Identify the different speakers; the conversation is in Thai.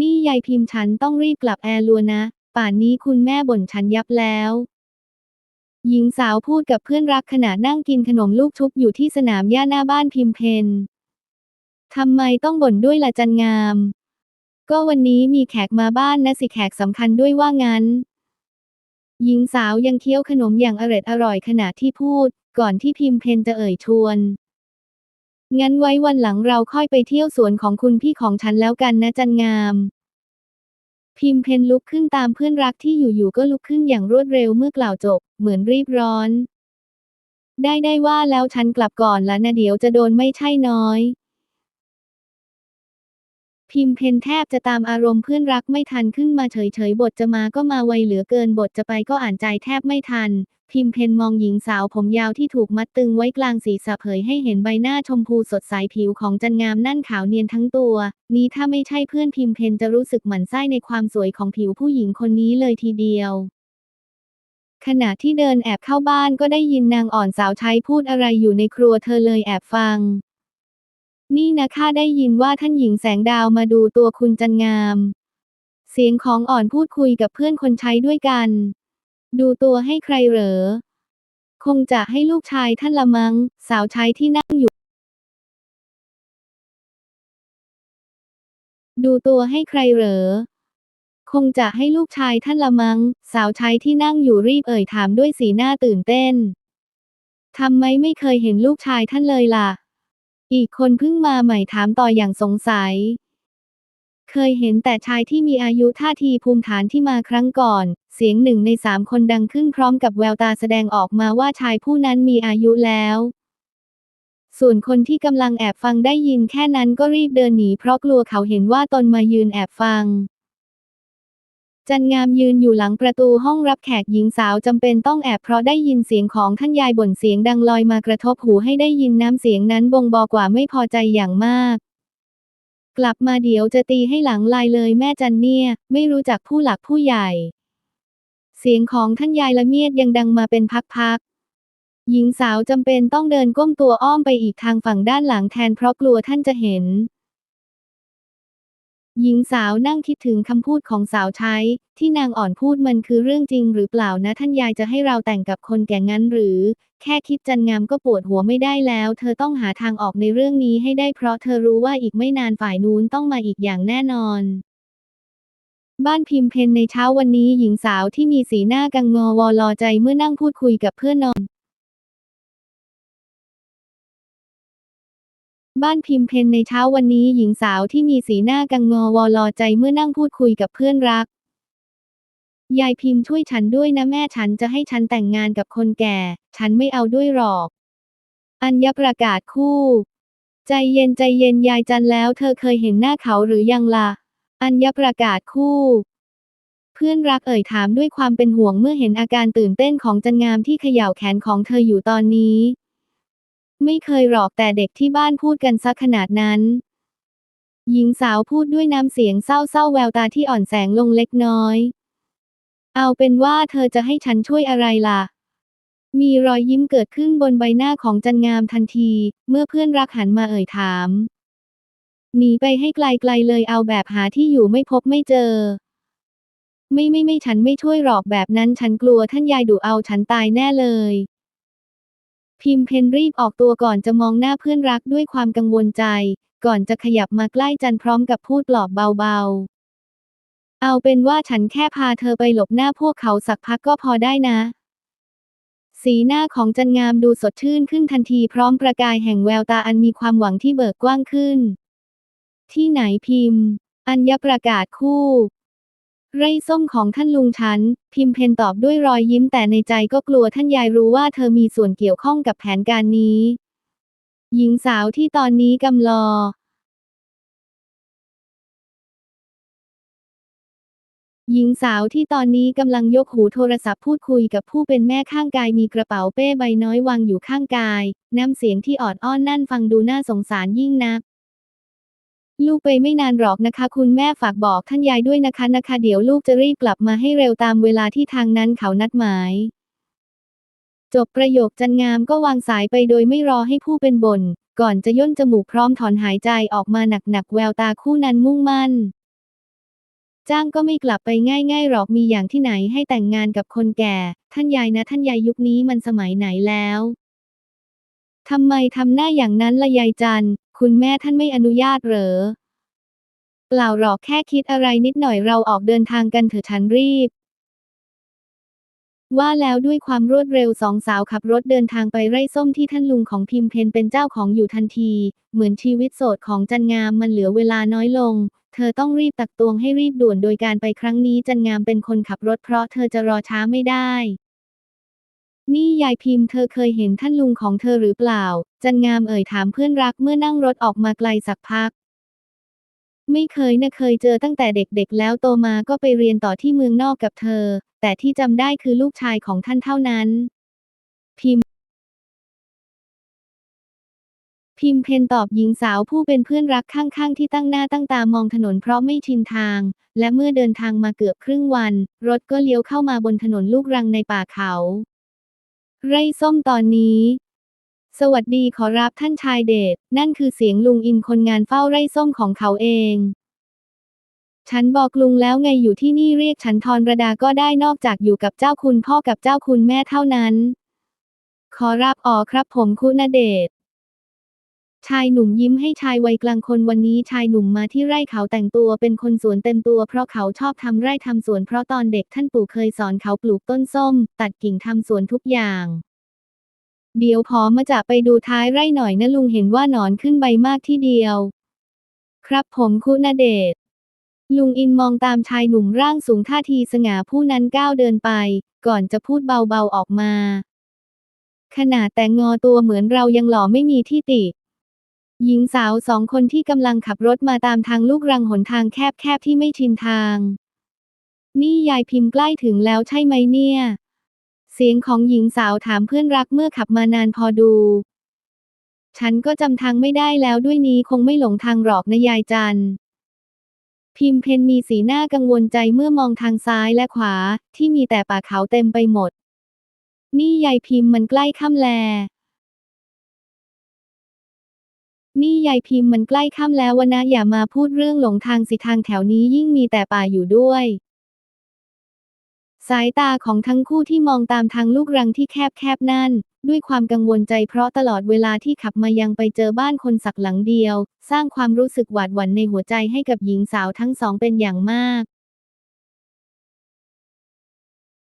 Speaker 1: นี่ยายพิมพ์ฉันต้องรีบกลับแอร์ลัวนะ ป่านนี้คุณแม่บ่นฉันยับแล้ว หญิงสาวพูดกับเพื่อนรักขณะนั่งกินขนมลูกชุบอยู่ที่สนามหญ้าหน้าบ้านพิมเพนทำไมต้องบ่นด้วยละจันงาม ก็วันนี้มีแขกมาบ้านนะสิแขกสำคัญด้วยว่างั้น หญิงสาวยังเคี้ยวขนมอย่างอร็ดอร่อยขณะที่พูด ก่อนที่พิมเพนจะเอ่ยชวน งั้นไว้วันหลังเราค่อยไปเที่ยวสวนของคุณพี่ของฉันแล้วกันนะจันงาม พิมเพนลุกขึ้นตามเพื่อนรักที่อยู่ๆก็ลุกขึ้นอย่างรวดเร็วเมื่อกล่าวจบ เหมือนรีบร้อน ได้ได้ว่าแล้วฉันกลับก่อนละนะเดี๋ยวจะโดนไม่ใช่น้อย พิมเพนแทบจะตามอารมณ์เพื่อนรักไม่ทันขึ้นมาเฉยๆ บทจะมาก็มาไวเหลือเกินบทจะไปก็อ่านใจแทบไม่ทัน พิมเพนมองหญิงสาวผมยาวที่ถูกมัดตึงไว้กลางศีรษะเผยให้เห็นใบหน้าชมพูสดใสผิวของจันงามนั่นขาวเนียนทั้งตัว นี้ถ้าไม่ใช่เพื่อนพิมเพนจะรู้สึกหมั่นไส้ในความสวยของผิวผู้หญิงคนนี้เลยทีเดียวขณะที่เดินแอบเข้าบ้านก็ได้ยินนางอ่อนสาวใช้พูดอะไรอยู่ในครัวเธอเลยแอบฟัง นี่นะข้าได้ยินว่าท่านหญิงแสงดาวมาดูตัวคุณจันงาม เสียงของอ่อนพูดคุยกับเพื่อนคนใช้ด้วยกัน ดูตัวให้ใครเหรอ คงจะให้ลูกชายท่านละมัง้ง สาวใช้ที่นั่งอยู่ ดูตัวให้ใครเหรอ คงจะให้ลูกชายท่านละมัง้ง สาวใช้ที่นั่งอยู่รีบเอ่ยถามด้วยสีหน้าตื่นเต้นทำไมไม่เคยเห็นลูกชายท่านเลยล่ะ อีกคนเพิ่งมาใหม่ถามต่ออย่างสงสัย เคยเห็นแต่ชายที่มีอายุท่าทีภูมิฐานที่มาครั้งก่อน เสียงหนึ่งในสามคนดังขึ้นพร้อมกับแววตาแสดงออกมาว่าชายผู้นั้นมีอายุแล้ว ส่วนคนที่กำลังแอบฟังได้ยินแค่นั้นก็รีบเดินหนีเพราะกลัวเขาเห็นว่าตนมายืนแอบฟัง จันงามยืนอยู่หลังประตูห้องรับแขกหญิงสาวจำเป็นต้องแอบเพราะได้ยินเสียงของท่านยายบ่นเสียงดังลอยมากระทบหูให้ได้ยินน้ำเสียงนั้นบ่งบอกว่าไม่พอใจอย่างมาก กลับมาเดี๋ยวจะตีให้หลังลายเลยแม่จันเนี่ย ไม่รู้จักผู้หลักผู้ใหญ่ เสียงของท่านยายละเมียดยังดังมาเป็นพักๆหญิงสาวจำเป็นต้องเดินก้มตัวอ้อมไปอีกทางฝั่งด้านหลังแทนเพราะกลัวท่านจะเห็น หญิงสาวนั่งคิดถึงคำพูดของสาวใช้ ที่นางอ่อนพูดมันคือเรื่องจริงหรือเปล่านะท่านยายจะให้เราแต่งกับคนแก่งั้นหรือ แค่คิดจันงามก็ปวดหัวไม่ได้แล้ว เธอต้องหาทางออกในเรื่องนี้ให้ได้เพราะเธอรู้ว่าอีกไม่นานฝ่ายนู้นต้องมาอีกอย่างแน่นอน บ้านพิมเพนในเช้าวันนี้หญิงสาวที่มีสีหน้ากังงอวอลอใจเมื่อนั่งพูดคุยกับเพื่อนนอน บ้านพิมเพนในเช้าวันนี้หญิงสาวที่มีสีหน้ากังงอวอลอใจเมื่อนั่งพูดคุยกับเพื่อนรัก ยายพิมพ์ช่วยฉันด้วยนะแม่ฉันจะให้ฉันแต่งงานกับคนแก่ ฉันไม่เอาด้วยหรอก อัญญประกาศคู่ ใจเย็นใจเย็นยายจันแล้วเธอเคยเห็นหน้าเขาหรือยังล่ะ อัญญประกาศคู่ เพื่อนรักเอ่ยถามด้วยความเป็นห่วงเมื่อเห็นอาการตื่นเต้นของจันงามที่เขย่าแขนของเธออยู่ตอนนี้ ไม่เคยหรอกแต่เด็กที่บ้านพูดกันซักขนาดนั้น หญิงสาวพูดด้วยน้ำเสียงเศร้าๆแววตาที่อ่อนแสงลงเล็กน้อย เอาเป็นว่าเธอจะให้ฉันช่วยอะไรล่ะ มีรอยยิ้มเกิดขึ้นบนใบหน้าของจันงามทันที เมื่อเพื่อนรักหันมาเอ่ยถาม หนีไปให้ไกลๆเลยเอาแบบหาที่อยู่ไม่พบไม่เจอไม่ไม่ไม่ฉันไม่ช่วยหรอกแบบนั้นฉันกลัวท่านยายดุเอาฉันตายแน่เลย พิมเพนรีบออกตัวก่อนจะมองหน้าเพื่อนรักด้วยความกังวลใจ ก่อนจะขยับมาใกล้จันพร้อมกับพูดปลอบเบาๆ เอาเป็นว่าฉันแค่พาเธอไปหลบหน้าพวกเขาสักพักก็พอได้นะ สีหน้าของจันงามดูสดชื่นขึ้นทันทีพร้อมประกายแห่งแววตาอันมีความหวังที่เบิกกว้างขึ้น ที่ไหนพิมพ์ อัญญประกาศคู่ ไร่ส้มของท่านลุงฉัน พิมเพนตอบด้วยรอยยิ้มแต่ในใจก็กลัวท่านยายรู้ว่าเธอมีส่วนเกี่ยวข้องกับแผนการนี้ หญิงสาวที่ตอนนี้กำลอหญิงสาวที่ตอนนี้กำลังยกหูโทรศัพท์พูดคุยกับผู้เป็นแม่ข้างกายมีกระเป๋าเป้ใบน้อยวางอยู่ข้างกาย น้ำเสียงที่ออดอ้อนนั่นฟังดูน่าสงสารยิ่งนัก ลูกไปไม่นานหรอกนะคะ คุณแม่ฝากบอกท่านยายด้วยนะคะนะคะ เดี๋ยวลูกจะรีบกลับมาให้เร็วตามเวลาที่ทางนั้นเขานัดหมาย จบประโยคจันงามก็วางสายไปโดยไม่รอให้ผู้เป็นบน ก่อนจะย่นจมูกพร้อมถอนหายใจออกมาหนักๆแววตาคู่นั้นมุ่งมั่น จ้างก็ไม่กลับไปง่ายๆหรอกมีอย่างที่ไหนให้แต่งงานกับคนแก่ ท่านยายนะท่านยายยุคนี้มันสมัยไหนแล้วทำไมทำหน้าอย่างนั้นละยายจัน คุณแม่ท่านไม่อนุญาตเหรอ เปล่าหรอกแค่คิดอะไรนิดหน่อยเราออกเดินทางกันเถอะฉันรีบ ว่าแล้วด้วยความรวดเร็วสองสาวขับรถเดินทางไปไร่ส้มที่ท่านลุงของพิมเพนเป็นเจ้าของอยู่ทันที เหมือนชีวิตโสดของจันงามมันเหลือเวลาน้อยลง เธอต้องรีบตักตวงให้รีบด่วนโดยการไปครั้งนี้จันงามเป็นคนขับรถเพราะเธอจะรอช้าไม่ได้ นี่ยายพิมพ์เธอเคยเห็นท่านลุงของเธอหรือเปล่า จันงามเอ่ยถามเพื่อนรักเมื่อนั่งรถออกมาไกลสักพัก ไม่เคยนะเคยเจอตั้งแต่เด็กๆ แล้วโตมาก็ไปเรียนต่อที่เมืองนอกกับเธอ แต่ที่จำได้คือลูกชายของท่านเท่านั้น พิมพ์ พิมเพนตอบหญิงสาวผู้เป็นเพื่อนรักข้างๆ ที่ตั้งหน้าตั้งตามองถนนเพราะไม่ชินทาง และเมื่อเดินทางมาเกือบครึ่งวัน รถก็เลี้ยวเข้ามาบนถนนลูกรังในป่าเขา ไร่ส้มตอนนี้ สวัสดีขอรับท่านชายเดช นั่นคือเสียงลุงอินคนงานเฝ้าไร่ส้มของเขาเอง ฉันบอกลุงแล้วไงอยู่ที่นี่เรียกฉันทรรดาก็ได้นอกจากอยู่กับเจ้าคุณพ่อกับเจ้าคุณแม่เท่านั้น ขอรับอ๋อครับผมคุณเดช ชายหนุ่มยิ้มให้ชายวัยกลางคนวันนี้ชายหนุ่มมาที่ไร่เขาแต่งตัวเป็นคนสวนเต็มตัวเพราะเขาชอบทำไร่ทำสวนเพราะตอนเด็กท่านปู่เคยสอนเขาปลูกต้นส้ม ตัดกิ่งทำสวนทุกอย่าง เดี๋ยวพอมาจะไปดูท้ายไร่หน่อยนะลุงเห็นว่าหนอนขึ้นใบมากที่เดียว ครับผมคุณเดชลุงอินมองตามชายหนุ่มร่างสูงท่าทีสง่าผู้นั้นก้าวเดินไป ก่อนจะพูดเบาๆออกมาขนาดแต่งอตัวเหมือนเรายังหล่อไม่มีที่ติ หญิงสาวสองคนที่กำลังขับรถมาตามทางลูกรังหนทางแคบๆที่ไม่ชินทาง นี่ยายพิมพ์ใกล้ถึงแล้วใช่ไหมเนี่ย เสียงของหญิงสาวถามเพื่อนรักเมื่อขับมานานพอดู ฉันก็จำทางไม่ได้แล้วด้วยนี้คงไม่หลงทางหรอกนะยายจันพิมเพนมีสีหน้ากังวลใจเมื่อมองทางซ้ายและขวา ที่มีแต่ป่าเขาเต็มไปหมด นี่ยายพิมพ์มันใกล้ค่ำแล นี่ยายพิมพ์มันใกล้ค่ำแล้ววะนะอย่ามาพูดเรื่องหลงทางสิทางแถวนี้ยิ่งมีแต่ป่าอยู่ด้วย สายตาของทั้งคู่ที่มองตามทางลูกรังที่แคบๆนั่น ด้วยความกังวลใจเพราะตลอดเวลาที่ขับมายังไปเจอบ้านคนสักหลังเดียว สร้างความรู้สึกหวาดหวั่นในหัวใจให้กับหญิงสาวทั้งสองเป็นอย่างมาก